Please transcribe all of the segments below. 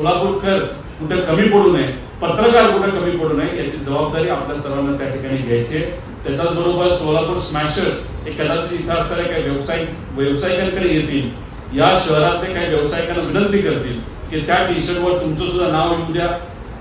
सोलापूरकर कुठे कमी पडू नये पत्रकार कुठे कमी पडू नये याची जबाबदारी आपल्या सर्वांना त्या ठिकाणी घ्यायची आहे. त्याच्याच बरोबर सोलापूर स्मॅशर्स हे कदाचित इथं असणाऱ्या काही व्यावसायिक व्यावसायिकांकडे येतील. या शहरातले काही व्यावसायिकांना विनंती करतील की त्या टी शर्टवर तुमचं सुद्धा नाव येऊ द्या.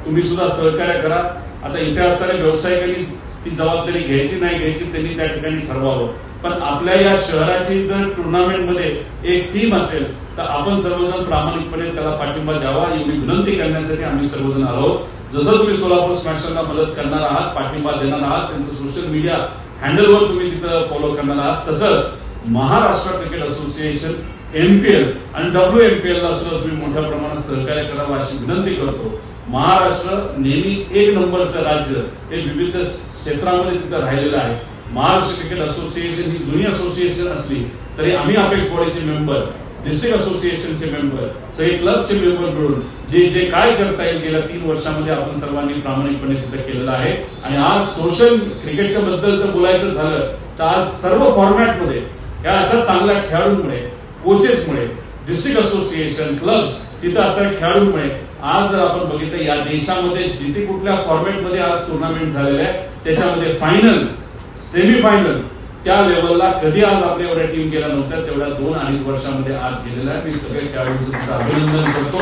तुम्ही सुद्धा सहकार्य करा. आता इथे असणाऱ्या व्यावसायिकांनी ती जबाबदारी घ्यायची नाही घ्यायची त्यांनी त्या ठिकाणी ठरवावं. पण आपल्या या शहराची जर टुर्नामेंटमध्ये एक टीम असेल तर आपण सर्वजण प्रामाणिकपणे त्याला पाठिंबा द्यावा एवढी विनंती करण्यासाठी आम्ही सर्वजण आलो आहोत. जसं तुम्ही सोलापूर स्मॅशरला मदत करणार आहात पाठिंबा देणार आहात त्यांचं सोशल मीडिया हँडलवर तुम्ही तिथं फॉलो करणार आहात. तसंच महाराष्ट्र क्रिकेट असोसिएशन एमपीएल आणि डब्ल्यू एमपीएल ला सुद्धा तुम्ही मोठ्या प्रमाणात सहकार्य करावं अशी विनंती करतो. महाराष्ट्र नेहमी एक नंबरचं राज्य हे विविध क्षेत्रामध्ये तिथं राहिलेलं आहे. महाराष्ट्र क्रिकेट असोसिएशन ही जुनी असोसिएशन असली तरी आम्ही अपेक्ष बॉडीचे मेंबर डिस्ट्रिक्ट असोसिएशनचे मेंबर सगळे क्लबचे मेंबर मिळून जे जे काय करता येईल गेल्या तीन वर्षामध्ये आपण सर्वांनी प्रामाणिकपणे तिथं केलेलं आहे. आणि आज सोशल क्रिकेटच्या बद्दल जर बोलायचं झालं तर आज सर्व फॉर्मॅटमध्ये या अशा चांगल्या खेळाडूंमुळे कोचेसमुळे डिस्ट्रिक्ट असोसिएशन क्लब्स तिथं असणाऱ्या खेळाडूंमुळे आज जर आपण बघितलं या देशामध्ये जिथे कुठल्या फॉर्मॅटमध्ये आज टुर्नामेंट झालेल्या आहे त्याच्यामध्ये फायनल सेमीफायनल. त्या लेवलला कधी आज आपल्या एवढ्या टीम केल्या नव्हत्या तेवढ्या दोन अडीच वर्षामध्ये आज गेलेल्या आहे. मी सगळे खेळाडूंचं तुमचं अभिनंदन करतो.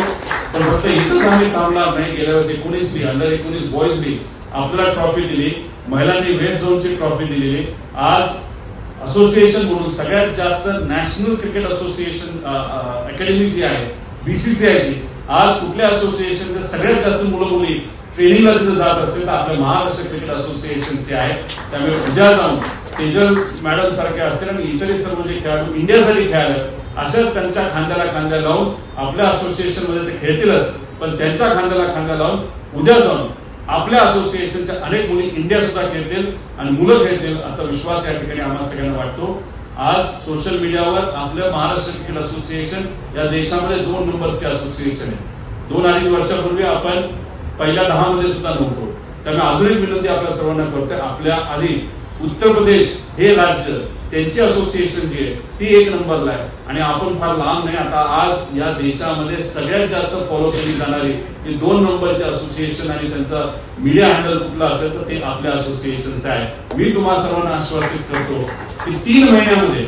पण फक्त इथंच आम्ही थांबणार नाही गेल्या वेळेस एकोणीस बी अंडर एकोणीस बॉईज बी आपल्याला ट्रॉफी दिली. महिलांनी वेस्ट झोनची ट्रॉफी दिलेली. आज असोसिएशन म्हणून सगळ्यात जास्त नॅशनल क्रिकेट असोसिएशन अकॅडमी जी आहे बीसीसीआयची आज कुठल्या असोसिएशनच्या सगळ्यात जास्त मुलं मुली ट्रेनिंगला तिथे जात असतील तर आपल्या महाराष्ट्र क्रिकेट असोसिएशनचे आहे त्यामुळे उद्या जाऊन तेजल मॅडम सारखे असतील आणि इतरही सर्व जे खेळाडू इंडियासाठी खेळाले अशाच त्यांच्या खांद्याला खांद्या लावून आपल्या असोसिएशनमध्ये ते खेळतीलच. पण त्यांच्या खांद्याला खांद्या लावून उद्या जाऊन आपल्या असोसिएशनच्या अनेक मुली इंडिया सुद्धा खेळतील आणि मुलं खेळतील असा विश्वास या ठिकाणी आम्हाला सगळ्यांना वाटतो. आज सोशल मीडियावर आपलं महाराष्ट्र क्रिकेट असोसिएशन या देशामध्ये दोन नंबरचे असोसिएशन आहे. दोन अडीच वर्षापूर्वी आपण पहिल्या दहा मध्ये सुद्धा नव्हतो. त्यामुळे अजून एक विनंती आपल्या सर्वांना करतोय आपल्या आधी उत्तर प्रदेश हे राज्य त्यांची असोसिएशन जी आहे ती एक नंबरला आहे. आणि आपण फार लांब नाही आता आज या देशामध्ये सगळ्यात जास्त फॉलो केली जाणारी ही दोन नंबरचे असोसिएशन आणि त्यांचा मीडिया हँडल कुठला असेल तर ते आपल्या असोसिएशनचं आहे. मी तुम्हाला सर्वांना आश्वासित करतो की तीन महिन्यामध्ये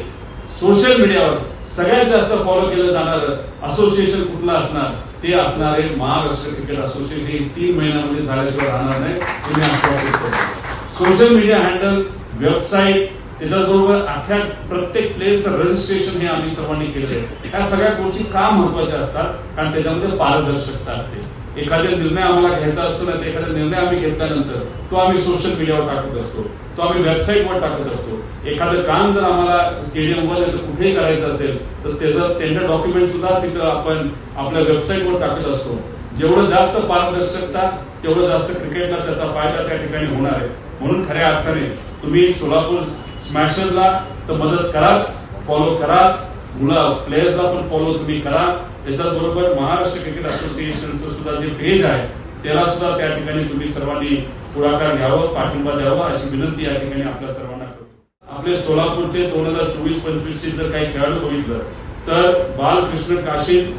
सोशल मीडियावर सगळ्यात जास्त फॉलो केलं जाणार असोसिएशन कुठलं असणार? ते असणारे महाराष्ट्र क्रिकेट असोसिएशन हे तीन महिन्यामध्ये झाल्याशिवाय राहणार नाही. तुम्ही आश्वासित करतो सोशल मीडिया हँडल वेबसाईट त्याच्याबरोबर अख्ख्या प्रत्येक प्लेअरचं रजिस्ट्रेशन हे आम्ही सर्वांनी केलेलं आहे. ह्या सगळ्या गोष्टी का महत्त्वाच्या असतात? कारण त्याच्यामध्ये पारदर्शकता असते. एखादा निर्णय आम्हाला घ्यायचा असतो ना तर एखादा निर्णय आम्ही घेतल्यानंतर तो आम्ही सोशल मीडियावर टाकत असतो. तो आम्ही वेबसाईटवर टाकत असतो. एखादं काम जर आम्हाला स्टेडियमवर कुठेही करायचं असेल तर त्याचं त्यांचं डॉक्युमेंट सुद्धा तिथं आपण आपल्या वेबसाईटवर टाकत असतो. जेवढं जास्त पारदर्शकता तेवढं जास्त क्रिकेटला त्याचा फायदा त्या ठिकाणी होणार आहे. म्हणून खऱ्या अर्थाने तुम्ही सोलापूर स्मॅशरला तर मदत कराच फॉलो कराच. मुला प्लेयर्सला पण फॉलो तुम्ही करा. त्याच्याच बरोबर महाराष्ट्र क्रिकेट असोसिएशनचं सुद्धा जे पेज आहे त्याला सुद्धा त्या ठिकाणी तुम्ही सर्वांनी पुढाकार घ्यावं पाठिंबा द्यावा अशी विनंती या ठिकाणी आपल्या सर्वांना करतो. आपले सोलापूरचे दोन हजार चोवीस पंचवीस चे जर काही खेळाडू बघितलं तर बालकृष्ण काशीद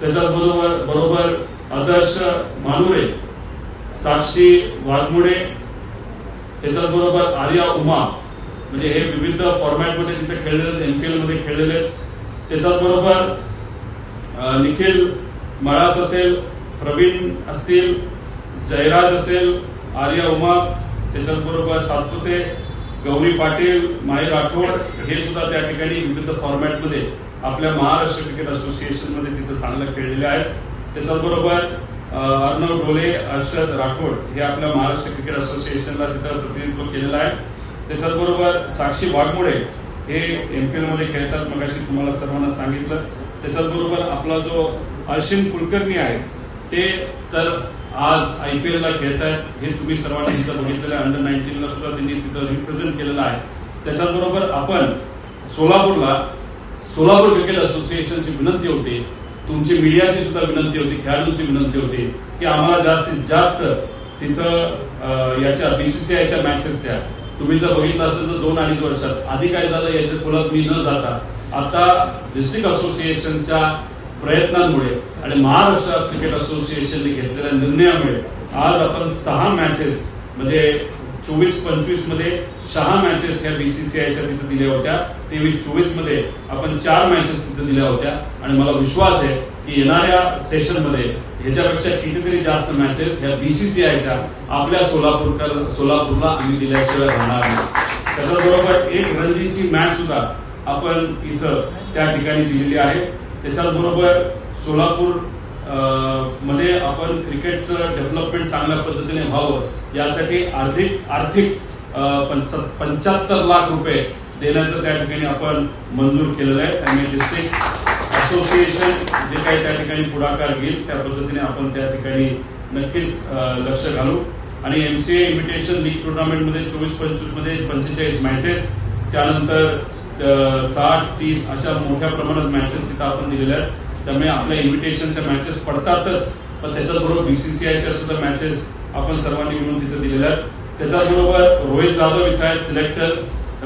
त्याच्याचबरोबर बरोबर आदर्श मानुरे साक्षी वाघमोडे त्याच्याचबरोबर आर्या उमा म्हणजे हे विविध फॉर्मॅटमध्ये तिथे खेळलेले एम पी मध्ये खेळलेले त्याच्याचबरोबर निखिल मळास असेल प्रवीण असतील जयराज असेल आर्या उमा त्याच्याचबरोबर सातपुते गौरी पाटील माई राठोड हे सुद्धा त्या ठिकाणी विविध फॉर्मॅटमध्ये आपल्या महाराष्ट्र क्रिकेट असोसिएशनमध्ये तिथं चांगलं खेळलेले आहेत. त्याच्याचबरोबर अर्णव डोले अर्षद राठोड हे आपल्या महाराष्ट्र क्रिकेट असोसिएशनला तिथं प्रतिनिधित्व केलेलं आहे. त्याच्याचबरोबर साक्षी वाघमोडे हे एम पी एलमध्ये खेळतात मगाशी तुम्हाला सर्वांना सांगितलं. त्याच्याचबरोबर आपला जो अश्विन कुलकर्णी आहे ते तर आज आय पी एलला खेळत आहेत हे तुम्ही सर्वांनी तिथं बघितलेलं आहे. अंडर नाईन्टीनला सुद्धा त्यांनी तिथं रिप्रेझेंट केलेलं आहे. त्याच्याचबरोबर आपण सोलापूरला सोलापूर क्रिकेट असोसिएशनची विनंती होती. तुमची मीडियाची सुद्धा विनंती होती. खेळाडूंची विनंती होती की आम्हाला जास्तीत जास्त तिथं अं, याच्या बीसीसीआयच्या मॅचेस द्या. तुम्ही जर बघितलं असेल तर दोन अडीच वर्षात. आधी काय झालं याच्या खोलात मी न जाता आता डिस्ट्रिक्ट असोसिएशनच्या प्रयत्नांमुळे आणि महाराष्ट्र क्रिकेट असोसिएशनने घेतलेल्या निर्णयामुळे आज आपण सहा मॅचेस म्हणजे चोवीस पंचवीसमध्ये सहा मॅचेस ह्या बीसीसीआयच्या तिथे दिल्या होत्या. तेवीस चोवीसमध्ये आपण चार मॅचेस तिथे दिल्या होत्या. आणि मला विश्वास आहे की येणाऱ्या सेशनमध्ये ह्याच्यापेक्षा कितीतरी जास्त मॅचेस ह्या बीसीसीआयच्या आपल्या सोलापूरकर सोलापूरला आम्ही दिल्याशिवाय राहणार नाही. त्याच्याबरोबर एक रणजीची मॅच सुद्धा आपण इथं त्या ठिकाणी दिलेली आहे. त्याच्याच बरोबर सोलापूरमध्ये आपण क्रिकेटचं डेव्हलपमेंट चांगल्या पद्धतीने व्हावं यासाठी आर्थिक आर्थिक पंच्याहत्तर लाख रुपये देण्याचं त्या ठिकाणी आपण मंजूर केलेलं आहे. त्यामुळे डिस्ट्रिक्ट असोसिएशन जे काही त्या ठिकाणी पुढाकार घेईल त्या पद्धतीने आपण त्या ठिकाणी नक्कीच लक्ष घालू. आणि एम सी इन्व्हिटेशन लीग टुर्नामेंटमध्ये चोवीस पंचवीसमध्ये पंचेचाळीस मॅचेस त्यानंतर साठ तीस अशा मोठ्या प्रमाणात मॅचेस तिथं आपण दिलेल्या आहेत. त्यामुळे आपल्या इन्व्हिटेशनच्या मॅचेस पडतातच. पण त्याच्याचबरोबर बीसीसीआयच्या सुद्धा मॅचेस आपण सर्वांनी मिळून तिथे दिलेल्या आहेत. त्याच्याचबरोबर रोहित जाधव इथं आहेत सिलेक्टर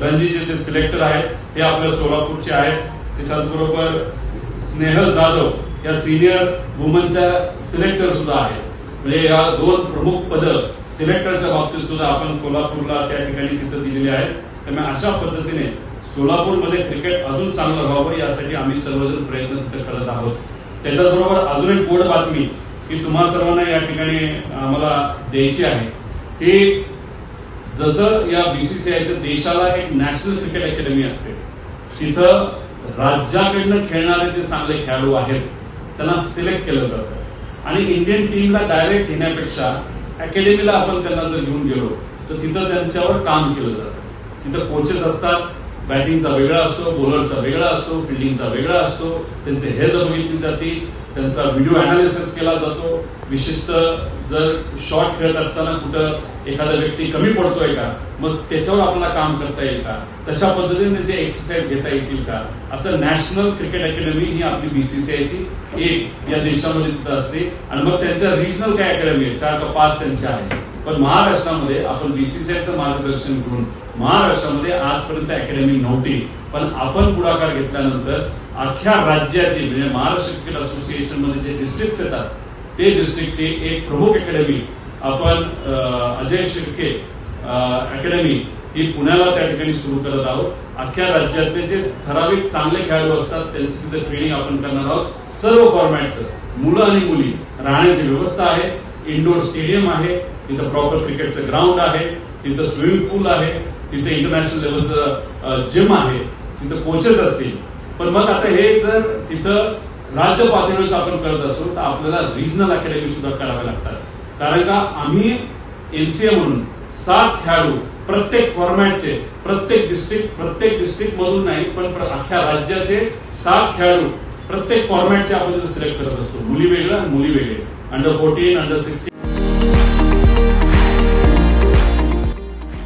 रणजीचे ते सिलेक्टर आहेत ते आपल्या सोलापूरचे आहेत. त्याच्याचबरोबर स्नेहल जाधव या सिनियर वुमनच्या सिलेक्टर सुद्धा आहेत. म्हणजे या दोन प्रमुख पदं सिलेक्टरच्या बाबतीत सुद्धा आपण सोलापूरला त्या ठिकाणी तिथं दिलेली आहेत. त्यामुळे अशा पद्धतीने सोलापूरमध्ये क्रिकेट अजून चांगलं व्हावं यासाठी आम्ही सर्वजण प्रयत्न तिथे करत आहोत. त्याच्याचबरोबर अजून एक गोड बातमी की तुम्हा सर्वांना या ठिकाणी आम्हाला द्यायची आहे. की जसं या बीसीसीआयचं देशाला एक नॅशनल क्रिकेट अकॅडमी असते तिथं राज्याकडनं खेळणारे जे चांगले खेळाडू आहेत त्यांना सिलेक्ट केलं जातं. आणि इंडियन टीमला डायरेक्ट घेण्यापेक्षा अकॅडमीला आपण त्यांना जर घेऊन गेलो तर तिथं त्यांच्यावर काम केलं जातं. तिथं कोचेस असतात बॅटिंगचा वेगळा असतो बॉलरचा वेगळा असतो फिल्डिंगचा वेगळा असतो. त्यांचे हेल्थ बघितली जाते त्यांचा व्हिडिओ अनालिसिस केला जातो. विशिष्ट जर शॉट खेळत असताना कुठं एखादा व्यक्ती कमी पडतोय का मग त्याच्यावर आपल्याला काम करता येईल का? तशा पद्धतीने त्यांचे एक्सरसाइज घेता येतील का? असं नॅशनल क्रिकेट अकॅडमी ही आपली बीसीसीआयची एक या देशामध्ये तिथं असते. आणि मग त्यांच्या रिजनल काय अकॅडमी आहे? चार का पाच त्यांच्या आहे पण महाराष्ट्रामध्ये आपण बीसीसीआयचं मार्गदर्शन करून महाराष्ट्रामध्ये आजपर्यंत अकॅडमी नव्हती. पण आपण पुढाकार घेतल्यानंतर अख्ख्या राज्याचे म्हणजे महाराष्ट्र क्रिकेट असोसिएशनमध्ये जे डिस्ट्रिक्ट येतात ते डिस्ट्रिक्टची एक प्रमुख अकॅडमी आपण अजय शिर्के अकॅडमी ही पुण्याला त्या ठिकाणी सुरू करत आहोत. अख्ख्या राज्यातले जे ठराविक चांगले खेळाडू असतात त्यांची तिथे ट्रेनिंग आपण करणार आहोत. सर्व फॉर्मॅटचं मुलं आणि मुली राहण्याची व्यवस्था आहे. इंडोर स्टेडियम आहे. तिथं प्रॉपर क्रिकेटचं ग्राउंड आहे तिथं स्विमिंग पूल आहे तिथे इंटरनॅशनल लेवलचं जिम आहे तिथं कोचेस असतील. पण मग आता हे जर तिथं राज्य पातळीवर आपण करत असू तर आपल्याला रिजनल अकॅडमी सुद्धा कराव्या लागतात. कारण का आम्ही एमसीए म्हणून सात खेळाडू प्रत्येक फॉर्मॅटचे प्रत्येक डिस्ट्रिक्ट प्रत्येक डिस्ट्रिक्ट मधून नाही पण अख्ख्या राज्याचे सात खेळाडू प्रत्येक फॉर्मॅटचे आपण सिलेक्ट करत असतो मुली वेगळं मुली वेगळे. Under fourteen under sixteen